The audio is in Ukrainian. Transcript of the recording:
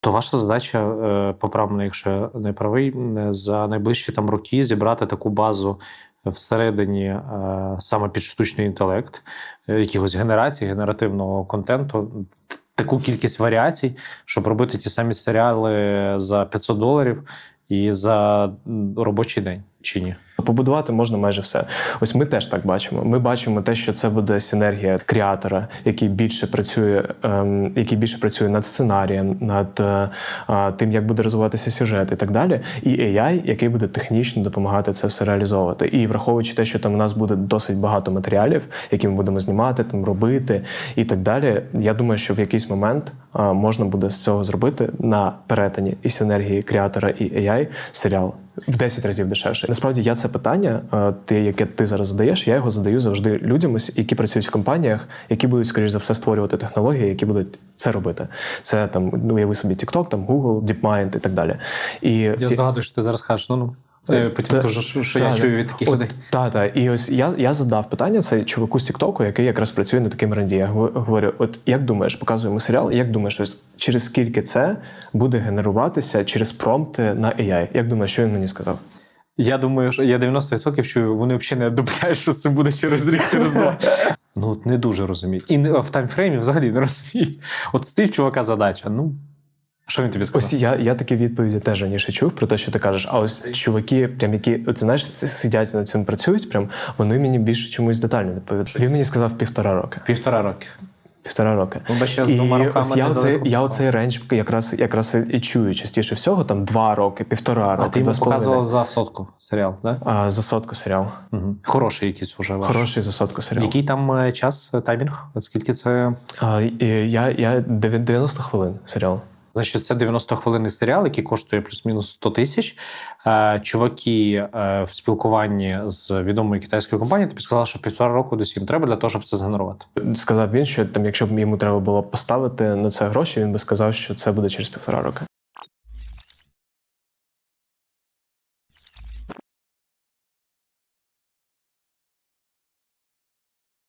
То ваша задача, е, поправ якщо я не правий, м, за найближчі там роки зібрати таку базу всередині е, саме під штучний інтелект, е, якихось генерацій, генеративного контенту, таку кількість варіацій, щоб робити ті самі серіали за 500 доларів і за робочий день чи ні? Побудувати можна майже все. Ось ми теж так бачимо. Ми бачимо те, що це буде синергія креатора, який більше працює, ем, який більше працює над сценарієм, над е, тим, як буде розвиватися сюжет і так далі. І AI, який буде технічно допомагати це все реалізовувати. І враховуючи те, що там у нас буде досить багато матеріалів, які ми будемо знімати, там робити і так далі. Я думаю, що в якийсь момент а, можна буде з цього зробити на перетині і синергії креатора і AI серіал в 10 разів дешевше. Насправді я це питання, ти те, яке ти зараз задаєш, я його задаю завжди людям, які працюють в компаніях, які будуть, скоріш за все, створювати технології, які будуть це робити. Це там, ну уяви собі TikTok, там Google, DeepMind і так далі. І Я всі- здогадую, що ти зараз кажеш, ну ну. Е, Я потім та- скажу, що, що я та, чую від таких людей. Та, та. І ось я, я задав питання це чуваку з Тіктоку, який якраз працює на таким ренді. Я говорю: от як думаєш, показуємо серіал, як думаєш, ось через скільки це буде генеруватися через промпти на AI? Як думаєш, що він мені сказав? Я думаю, що я 90% чую, вони взагалі не дупляють, що це буде через рік, через два. Ну, от не дуже розуміють. І в таймфреймі взагалі не розуміють. От стоїть чувака задача. Ну, що він тобі Ось сказав? я, я такі відповіді теж раніше чув про те, що ти кажеш. А ось чуваки, прям які от, знаєш, сидять над цим працюють, прям вони мені більше чомусь детально відповідають. Він мені сказав півтора роки. Півтора роки. Півтора роки. Ну, ще з І двома роками ось я, оцей, я оцей рейндж якраз, якраз і чую частіше всього, там два роки, півтора роки, А ти йому показував за сотку серіал, так? А, за сотку серіал. Угу. Хороший якийсь уже ваш. Хороший за сотку серіал. Який там е, час, е, таймінг? Скільки це? А, я, я 90 хвилин серіал. Значить, це 90 хвилинний серіал, який коштує плюс-мінус 100 тисяч. Е, Чуваки е, в спілкуванні з відомою китайською компанією тобі сказали, що півтора року до сім треба для того, щоб це згенерувати. Сказав він, що там, якщо б йому треба було поставити на це гроші, він би сказав, що це буде через півтора роки.